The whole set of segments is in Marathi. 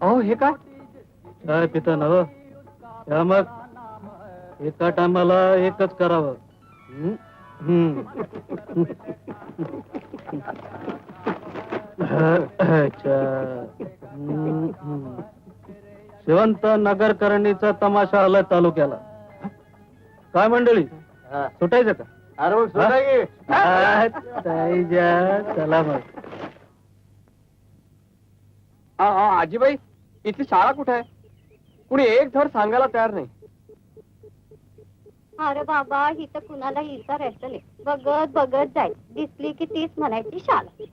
अहो हे काय काय पिता नव या मग एका टायमाला एकच करावं हं? हं. अच्छा. हं, हं. शिवंत नगरकर्णीचा तमाशा आला तालुक्याला काय मंडळी सुटायचं का अरे मग. चला आजीबाई इथली शाळा कुठे आहे? कुणी एक धड सांगायला तयार नाही. अरे बाबा ही तर कुणाला हिचा रेटले बघत बघत जाईल. दिसली की तीच म्हणायची शाळा.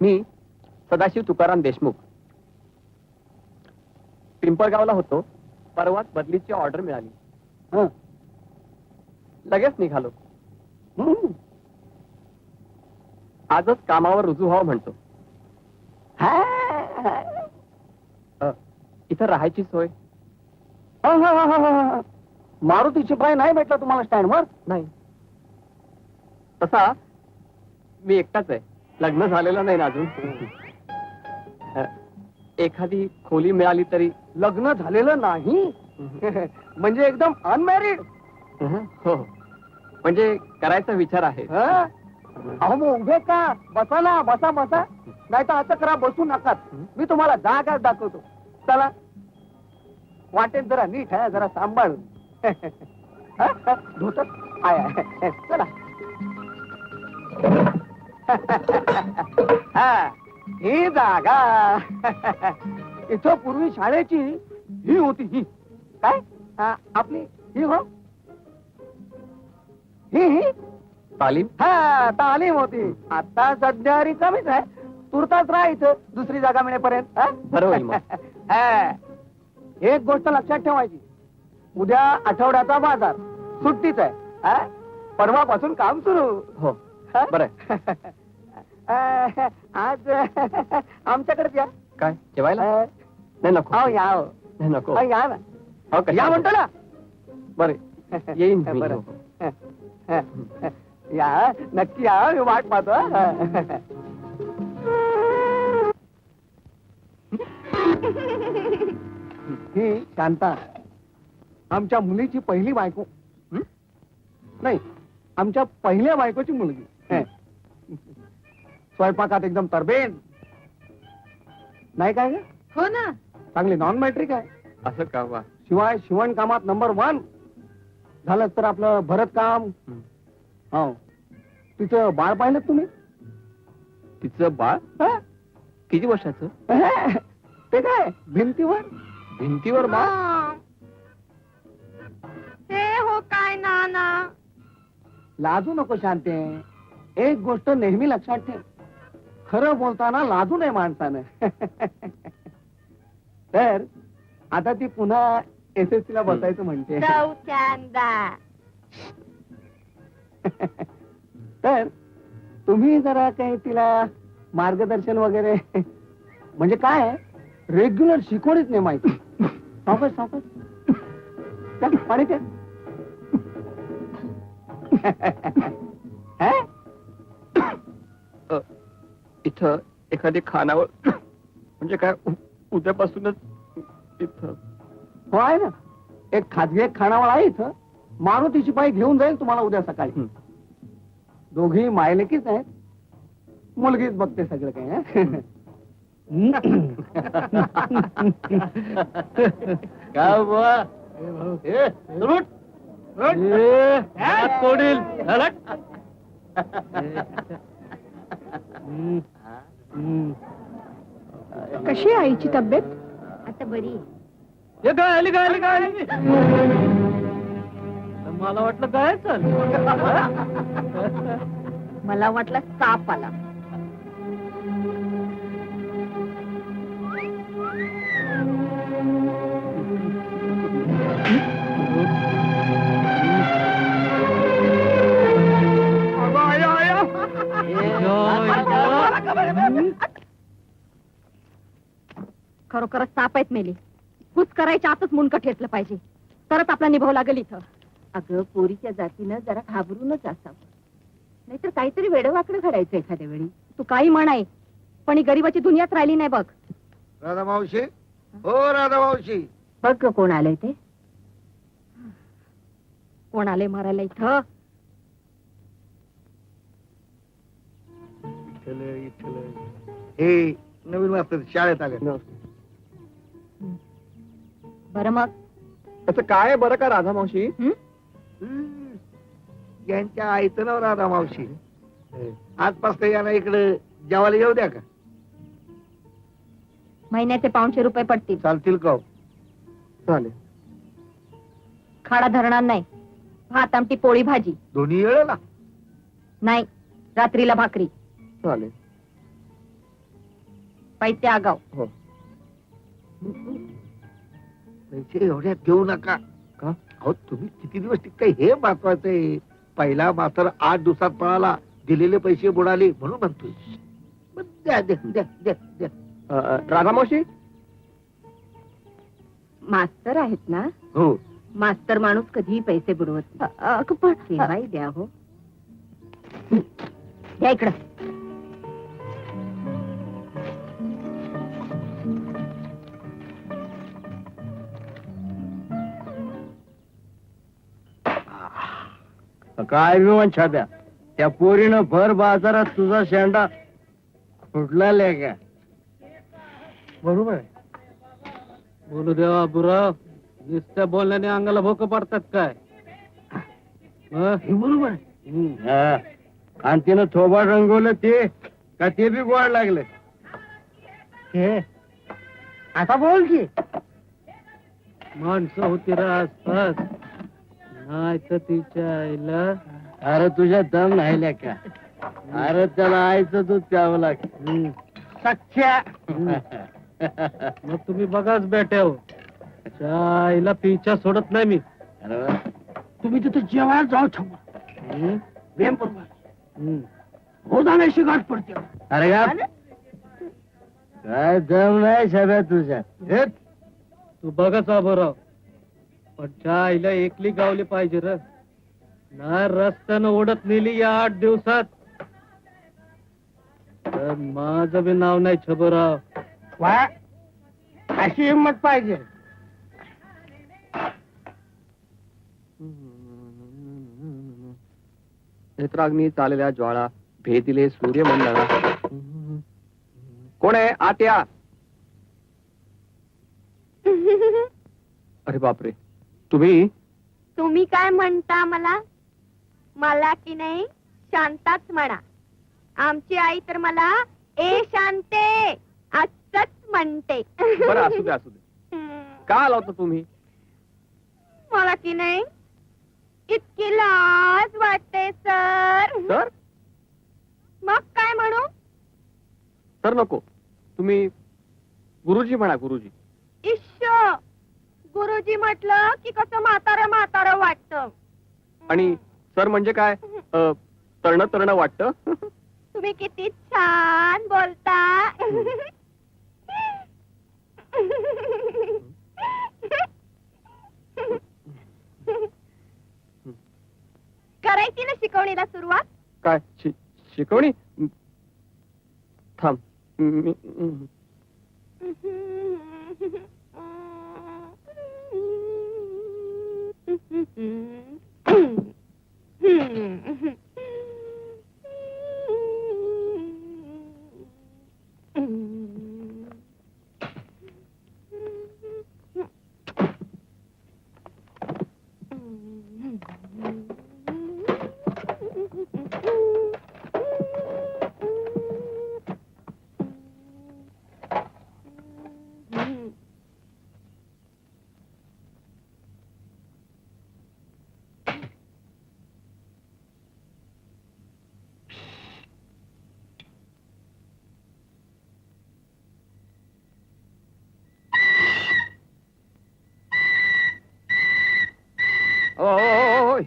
मी सदाशिव तुकाराम देशमुख. पिंपळगावला होतो. परवाच बदलीची ऑर्डर मिळाली. हं. लगेच निघालो. आजच कामावर रुजू व्हावं म्हणतो. अ, इथं राहायची सोय? मारुतीची पाय नाही भेटला तुम्हाला स्टँडवर? नाही. तसा मी एकटाच आहे. लग्न झालेलं नाही ना अजून? अ, एखादी खोली मिळाली तरी लग्न झालेलं नाही? म्हणजे एकदम अनमॅरिड हो. म्हणजे करायचा विचार आहे. अहो मग उभे का? बसा ना बसा बसा. नाही तर असं करा बसू नकात मी तुम्हाला जागा दाखवतो. चला. वाटेत जरा नीट आहे जरा सांभाळून. धोत आय आय. चला. हा, ही जागा. इथं पूर्वी शाळेची ही होती ही. काय? हा, आपली ही हो? ही ही? तालीम? हा तालीम होती. आता सध्या रिकामीच आहे. तुरताच राहायचं दुसरी जागा मिळेपर्यंत हा? बरं होईल मग. हा. एक गोष्ट लक्षात ठेवायची. उद्या आठवड्याचा बाजार. सुट्टीच आहे हा? परवापासून काम सुरू. हो. हा? बरं. अं, आज आमच्याकडेच या काय जेवायला अं, नाही नको अहो, या हो. नाही नको अहो, या ना अहो, कशाला? या म्हणतो ना बरं येईन मी. बरं या नक्की या मी वाट पाहतो हा. ही शांता आमच्या मुलीची पहिली बायको हं? नाही आमच्या पहिल्या बायकोची मुलगी हं. स्वयंपाकात एकदम तरबेज नाही काय ग? हो ना. चांगली नॉन मॅट्रिक आहे. असं का वा? शिवाय शिवण कामात नंबर वन झालं तर आपलं भरत काम हं. हो तिचं बाळ पाहिलं तुम्ही? तिचं बाळ? हं? किती वर्षाचं? ते काय भिंतीवर? भिंतीवर बाळ? ते हो काय नाना. लाजू नको शांते. एक गोष्ट नेहमी लक्षात ठेव. खरं बोलताना लाजू नये माणसानं. तर आता ती पुन्हा एस एस ला बसायचं म्हणते. चौथ्यांदा तर तुम्ही जरा काही तिला मार्गदर्शन वगैरे म्हणजे काय रेग्युलर शिकवणीच नाही माहिती. सावकाश सावकाश चल, पाणी प्या. इथं एखादी खानावळ म्हणजे काय उद्यापासूनच इथं हो आहे ना एक खाजगी एक खानावळ आहे इथं मारुतीची पायी घेऊन जाईल तुम्हाला उद्या सकाळी हं. दोघी मायलेकीच आहेत मुलगीच बघते सगळं काही हं? काय बुवा ए, उठ. ए, हात सोडील. हलट. कशी आईची तब्येत? आता बरी. हे काय आली काय आली काय आली? मला वाटलं काय चल मला वाटलं साप आला. सापायत मेली. हुच करायच्या आतच मुंडकं ठेचलं पाहिजे. तरच आपला निभाव लागेल इथं. अगं पोरीच्या जातीनं जरा घाबरूनच असावं. नाहीतर काहीतरी वेडवाकडं घडायचं एखाद्या वेळी. तू काही म्हणाय पण ही गरीबाची दुनियाच राहिली नाही बघ. राधा मावशी? हो राधा मावशी. बघ गं कोण आलंय ते. कोण आले मारायला इथं? हे नवीन मास्तर शाळेत आले. बरं मग? त्याचं काय बरं का राधा मावशी यांच्या आईचं नाव राधा मावशी आजपासून यांना इकडे जेवायला येऊ द्या का? महिन्याचे पाचशे रुपये पडतील. चालतील का हो? चालेल. खाडा धरणार नाही. भात आमटी पोळी भाजी. दोन्ही वेळेला नाही रात्रीला भाकरी. चालेल. पैसे आगाव. हो. पैसे एवढ्यात देऊ नका. का? अहो तुम्ही किती दिवस टिकताय हे महत्वाचं आहे पहिला मात्र आठ दिवसात पळाला दिलेले पैसे बुडाले म्हणून म्हणतोय. मग द्या द्या द्या द्या द्या. राधा मावशी? मास्तर आहेत ना? हो. मास्तर माणूस कधीही पैसे बुडवत अ, अ, पण नाही द्या हो. या इकडं. काय विमान छाप्या? त्या पोरीनं भर बाजारात तुझा शेंडा फुटला का? बरोबर आहे. बोलू देवा बुराव नुसत्या बोलण्याने अंगाला भोक पडतात काय? हं? बरोबर आहे. हं. आणि तिनं थोबा रंगवलं ते का ते बी गोड लागले. हे आता बोल की. माणसं होती रा आसपास. तिच्या आईला. अरे तुझ्या दम नाही का? अरे त्याला आईचं दूध प्यावं लागत. सख्या! मग तुम्ही बघाच बेट्या हो. आईला पिच्या सोडत नाही मी. तुम्ही तिथे जेवायला जाऊ हं? प्रेम बरोबर हं. जाण्याशी गाठ पडते. अरे काय दम नाही सगळ्या तुझ्या. हे तू बघच बुराव त्या आईला एकली गावली पाहिजे र. ना रस्त्यानं ओढत नेली या आठ दिवसात. तर माझं बी नाव नाही छबराव. वा अशी हिंमत पाहिजे. नेत्राग्नी चाललेल्या ज्वाळा भेदिले सूर्यमंडळा. कोण आहे? आत्या. अरे बापरे. तुम्ही? तुम्ही काय म्हणता मला? मला की नाही शांताच म्हणा. आमची आई तर मला ए शांते असंच म्हणते. बरं असू दे असू दे. हम्म. का आला होता तुम्ही? मला की नाही इतकी लाज वाटते सर. तर मग काय म्हणू? तर नको. तुम्ही गुरुजी म्हणा गुरुजी. इश्श गुरुजी म्हटलं की कसं म्हातारं म्हातारं वाटत. आणि सर म्हणजे काय? अ, तरण तरण वाटत? तुम्ही किती छान बोलता. करायची ना शिकवणीला सुरुवात? काय? शि- शिकवणी? थांब. मी- Hmm.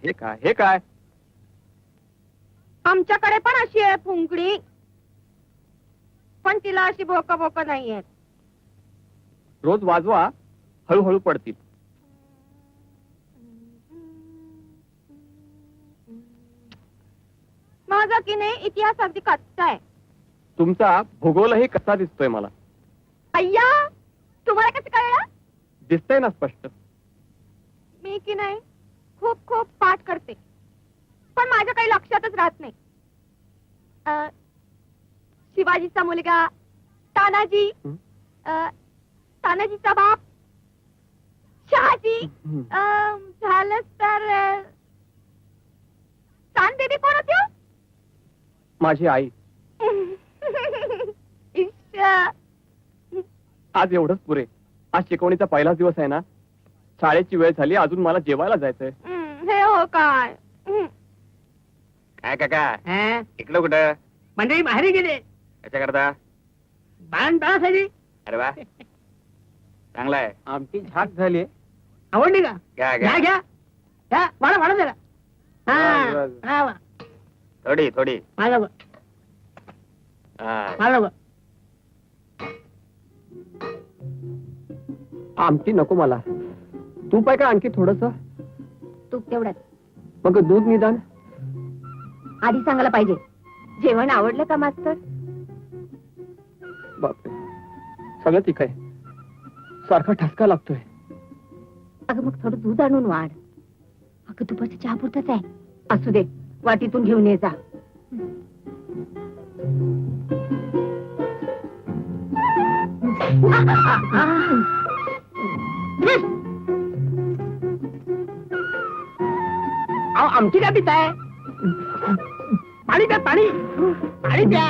हे काय हे काय? आमच्याकडे पण अशी आहे फुंकडी पण तिला अशी भोक भोक नाहीये रोज वाजवा हळूहळू पडतील. माझा की नाही इतिहास अगदी कच्चा आहे. तुमचा भूगोलही कसा दिसतोय मला? अय्या तुम्हाला कसं कळलं? दिसतंय ना स्पष्ट. मी की नाही? खूप खूप पाठ करते पण माझ्या काही लक्षातच राहत नाही अ, शिवाजीचा मुलगा तानाजी हं? अ, तानाजीचा बाप शहाजी अ, झालंच तर अ, चांदबेबी कोण होती हो? माझी आई. आज एवढंच पुरे आज शिकवणीचा पहिलाच दिवस आहे ना शाळेची वेळ झाली अजून मला जेवायला जायचंय. हं, हे हो काय? हं. काय काका? हा? इकडं कुठं? मंडळी बाहेर गेले. कशा करता बाण बाळासाठी अरे वा. चांगला आहे. आमची झाक झाली. आवडली का? घ्या घ्या. घ्या घ्या. घ्या वाढा वाढा जरा. हा वा. वा, वा. थोडी थोडी. माझा वा, हा. माझा वा. आमटी नको मला. तूप आहे का आणखी थोडस? तूप तेवढ्यात. मग दूध निदान? आधी सांगायला पाहिजे. जेवण आवडलं का मास्तर? बापरे. सगळं ठीक आहे. सारखा ठसका लागतोय. अगं मग थोडं दूध आणून वाढ. अगं दुपारच्या चहा पुरतच आहे. असू दे वाटीतून घेऊन ये जा. अहो, आमची काय? पिताय पाणी द्या पाणी. पाणी द्या